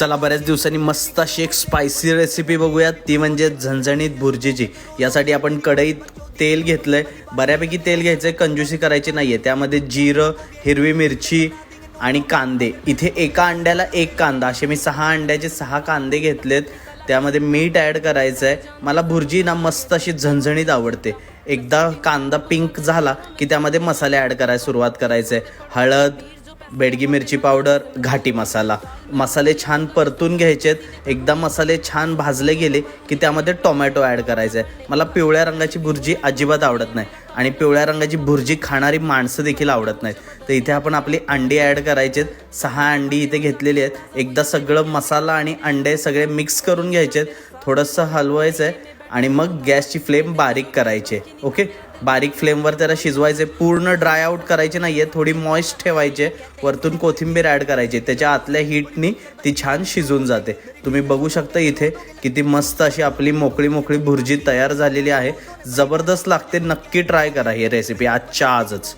चला बऱ्याच दिवसांनी मस्त अशी एक स्पायसी रेसिपी बघूयात. ती म्हणजे झणझणीत भुर्जीची यासाठी आपण कढईत तेल घेतलंय. बऱ्यापैकी तेल घ्यायचंय कंजूसी करायची नाही आहे त्यामध्ये जिरं हिरवी मिरची आणि कांदे. इथे एका अंड्याला एक कांदा. असे मी सहा अंड्याचे सहा कांदे घेतलेत. त्यामध्ये मीठ ॲड करायचं आहे मला भुर्जी ना मस्त अशी झणझणीत आवडते. एकदा कांदा पिंक झाला की त्यामध्ये मसाले ॲड करायला सुरुवात करायचं आहे हळद बेडगी मिरची पावडर घाटी मसाला. मसाले छान परतून घ्यायचेत. एकदा मसाले छान भाजले गेले की त्यामध्ये टोमॅटो ॲड करायचं आहे मला पिवळ्या रंगाची भुर्जी अजिबात आवडत नाही आणि पिवळ्या रंगाची भुर्जी खाणारी माणसं देखील आवडत नाहीत. तर इथे आपण आपली अंडी ॲड करायचेत. सहा अंडी इथे घेतलेली आहेत. एकदा सगळं मसाला आणि अंडे सगळे मिक्स करून घ्यायचेत. थोडंसं हलवायचं आहे आणि मग गॅसची फ्लेम बारीक करायची आहे ओके? बारीक फ्लेमवर त्याला शिजवायचे पूर्ण ड्राय आऊट करायचे नाही आहे थोडी मॉइस्ट ठेवायचे वरतून कोथिंबीर ॲड करायची त्याच्या आतल्या हीटनी ती छान शिजून जाते. तुम्ही बघू शकता इथे किती मस्त अशी आपली मोकळी मोकळी भुर्जी तयार झालेली आहे. जबरदस्त लागते नक्की ट्राय करा ही रेसिपी आजच्या आजच.